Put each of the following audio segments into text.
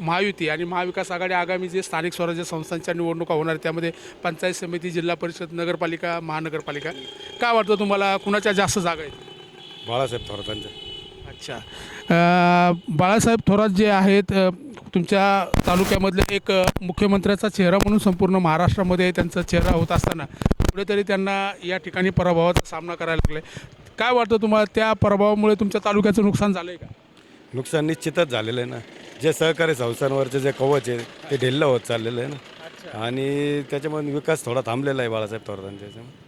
महायुती आणि महाविकास आघाडी आगामी जे स्थानिक स्वराज्य संस्थांच्या निवडणुका होणार त्यामध्ये पंचायत समिती जिल्हा परिषद नगरपालिका महानगरपालिका. काय वाटतं तुम्हाला? कुणाच्या जास्त जागा आहेत? बाळासाहेब थोरातांच्या. अच्छा. बाळासाहेब थोरात जे आहेत तुमच्या तालुक्यामधले एक मुख्यमंत्र्याचा चेहरा म्हणून संपूर्ण महाराष्ट्रामध्ये त्यांचा चेहरा होत असताना कुठेतरी त्यांना या ठिकाणी पराभवाचा सामना करायला लागला. काय वाटतं तुम्हाला? त्या पराभवामुळे तुमच्या तालुक्याचं नुकसान झालं आहे का? नुकसान निश्चितच झालेलं आहे ना. जे सहकारी संस्थांवरचे जे कवच आहे ते ढिल्लं होत चाललेलं आहे ना. आणि त्याच्यामध्ये विकास थोडा थांबलेला आहे बाळासाहेब थोरातांच्या याच्यामध्ये.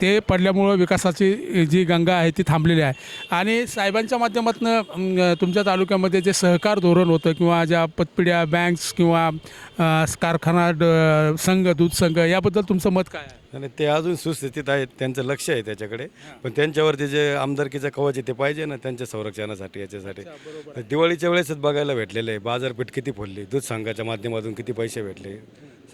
ते पडल्यामुळं विकासाची जी गंगा आहे ती थांबलेली आहे. आणि साहेबांच्या माध्यमातून तुमच्या तालुक्यामध्ये जे सहकार धोरण होतं किंवा ज्या पतपिढ्या बँक्स किंवा कारखाना ड- संघ दूध संघ याबद्दल तुमचं मत काय आहे? आणि ते अजून सुस्थितीत आहेत त्यांचं लक्ष आहे त्याच्याकडे. पण त्यांच्यावरती जे आमदारकीचं कवच आहे ते पाहिजे ना त्यांच्या संरक्षणासाठी याच्यासाठी. तर दिवाळीच्या वेळेसच बघायला भेटलेलं आहे बाजारपेठ किती फुलली दूध संघाच्या माध्यमातून किती पैसे भेटले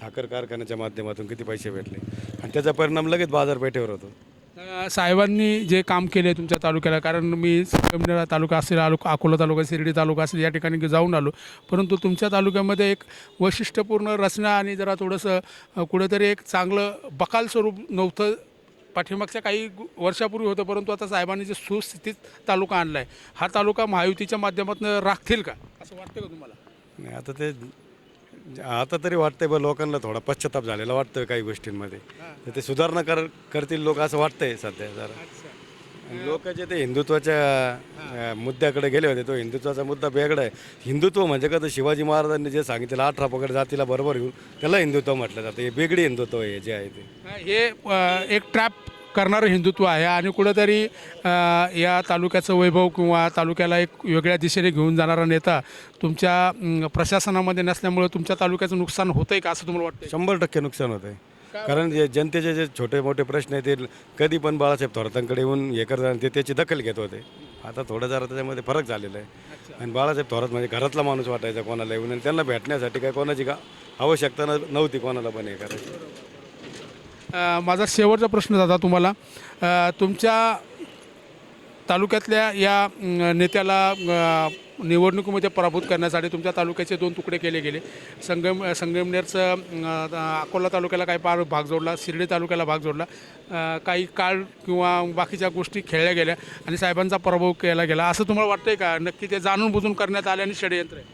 साखर कारखान्याच्या माध्यमातून किती पैसे भेटले. आणि त्याचा परिणाम लगेच बाजारपेठेवर होतो. साहेबांनी जे काम केले तुमच्या तालुक्याला कारण मी संगमनेरा तालुका असेल आलो अकोला तालुका शिर्डी तालुका असेल या ठिकाणी जाऊन आलो. परंतु तुमच्या तालुक्यामध्ये एक वैशिष्ट्यपूर्ण रचना आणि जरा थोडंसं कुठेतरी एक चांगलं बकाल स्वरूप नव्हतं. पाठीमागच्या काही वर्षापूर्वी होतं परंतु आता साहेबांनी जे सुस्थितीत तालुका आणला आहे हा तालुका महायुतीच्या माध्यमातून राखतील का? असं वाटतं का तुम्हाला? नाही आता ते आता तरी वाटतंय बा लोकांना थोडा पश्चाताप झालेला वाटतोय काही गोष्टींमध्ये. तर ते सुधारणा कर करतील लोक असं वाटतंय सध्या जरा. लोक जे ते हिंदुत्वाच्या मुद्द्याकडे गेले होते तो हिंदुत्वाचा मुद्दा वेगळा आहे. हिंदुत्व म्हणजे का तर शिवाजी महाराजांनी जे सांगितलं अठरा पकड जातीला बरोबर घेऊन त्याला हिंदुत्व म्हटलं जातं. हे वेगळी हिंदुत्व आहे जे आहे ते. हे एक ट्रॅप करणारं हिंदुत्व आहे. आणि कुठंतरी या तालुक्याचं वैभव किंवा तालुक्याला एक वेगळ्या दिशेने घेऊन जाणारा नेता तुमच्या प्रशासनामध्ये नसल्यामुळे तुमच्या तालुक्याचं नुकसान होतं आहे का असं तुम्हाला वाटतं शंभर टक्के नुकसान होत आहे कारण जे जनतेचे जे छोटे मोठे प्रश्न आहेत ते कधी पण बाळासाहेब थोरातांकडे येऊन हे करतात ते त्याची दखल घेत होते. आता थोडं जरा त्याच्यामध्ये फरक झालेला आहे. आणि बाळासाहेब थोरात म्हणजे घरातला माणूस वाटायचा कोणाला येऊन आणि त्यांना भेटण्यासाठी काय कोणाची का आवश्यकता नव्हती कोणाला पण हे करायची. माझा शेवटचा प्रश्न दादा तुम्हाला. तुमच्या तालुक्यातल्या या नेत्याला निवडणुकीमध्ये पराभूत करण्यासाठी तुमच्या तालुक्याचे दोन तुकडे केले गेले. संगम संगमनेरचं अकोला तालुक्याला काही पार भाग जोडला शिर्डी तालुक्याला भाग जोडला. काही काळ किंवा बाकीच्या गोष्टी खेळल्या गेल्या आणि साहेबांचा पराभव केला गेला. असं तुम्हाला वाटतंय का? नक्की ते जाणून बुजून करण्यात आले आणि षडयंत्र आहे.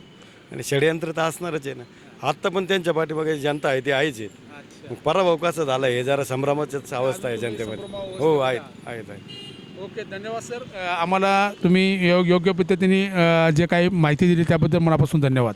आणि षडयंत्र तर असणारच आहे ना. आत्ता पण त्यांच्या पाठीमागे जनता आहे ती आहेच आहे. पराभव कसा झाला हे जरा संभ्रमाचीच अवस्था आहे जनतेमध्ये. हो आहेत आहेत आहेत. ओके धन्यवाद सर. आम्हाला तुम्ही यो- योग्य पद्धतीने जे काही माहिती दिली त्याबद्दल मनापासून धन्यवाद.